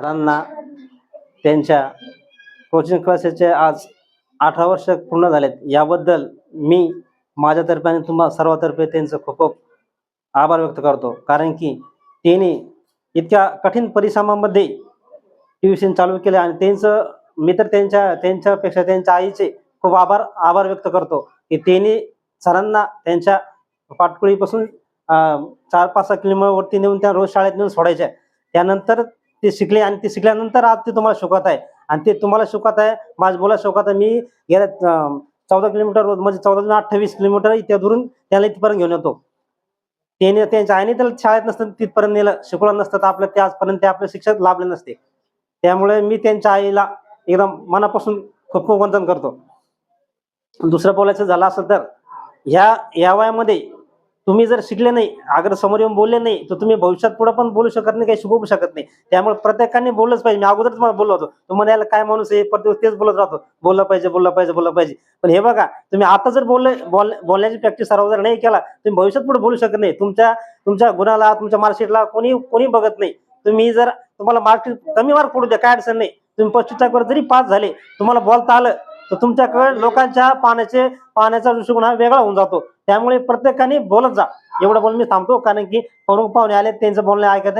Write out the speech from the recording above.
सरांना त्यांच्या कोचिंग क्लासेसचे आज अठरा वर्ष पूर्ण झालेत. याबद्दल मी माझ्यातर्फे आणि तुम्हा सर्वातर्फे त्यांचं खूप खूप आभार व्यक्त करतो. कारण की त्यांनी इतक्या कठीण परिश्रमामध्ये ट्युशन चालू केले आणि त्यांचं मी तर त्यांच्या त्यांच्यापेक्षा त्यांच्या आईचे खूप आभार आभार व्यक्त करतो की त्यांनी सरांना त्यांच्या पाटकुळीपासून चार पाच सहा किलोमीटरवरती नेऊन त्या रोज शाळेत नेऊन सोडायच्या. त्यानंतर ते शिकले आणि ते शिकल्यानंतर आज ते तुम्हाला शिकवत आहे. आणि ते तुम्हाला शिकवत आहे. माझं बोला शिकवत आहे. मी गेल्या चौदा किलोमीटर रोज म्हणजे चौदा अठ्ठावीस किलोमीटर इथे दुरून त्याला इथपर्यंत घेऊन येतो. त्याने त्यांच्या आईने त्याला शाळेत नसतं तिथपर्यंत नेलं. शिकवलं नसतं तर आपल्या ते आजपर्यंत ते आपले शिक्षक लाभले नसते. त्यामुळे मी त्यांच्या आईला एकदम मनापासून खूप खूप वंदन करतो. दुसरं बोलायचं झालं असेल तर ह्या या वयामध्ये तुम्ही जर शिकले नाही अगर समोर येऊन बोलले नाही तर तुम्ही भविष्यात पुढे पण बोलू शकत नाही काही शिकवू शकत नाही. त्यामुळे प्रत्येकाने बोललंच पाहिजे. मी अगोदर तुम्हाला बोललो होतो. तुम्हाला याला काय माणूस आहे? प्रत्येक तेच बोलत राहतो. बोललं पाहिजे बोललं पाहिजे बोललं पाहिजे. पण हे बघा तुम्ही आता जर बोलले बोल बोलण्याची प्रॅक्टिस सर्व जर नाही केला तुम्ही भविष्यात पुढे बोलू शकत नाही. तुमच्या तुमच्या गुणाला तुमच्या मार्कशीटला कोणी कोणी बघत नाही. तुम्ही जर तुम्हाला मार्कशीट कमी मार्क पडू द्या काय अडचण नाही. तुम्ही पस्तीस टाकवर जरी पास झाले तुम्हाला बोलता आलं तर तुमच्याकडे लोकांच्या पाण्याचे पाण्याचा दृष्टिकोन हा वेगळा होऊन जातो. त्यामुळे प्रत्येकाने बोलत जा. एवढं बोलून मी थांबतो कारण की प्रमुख पाहुणे आले त्यांचं बोलणं ऐकत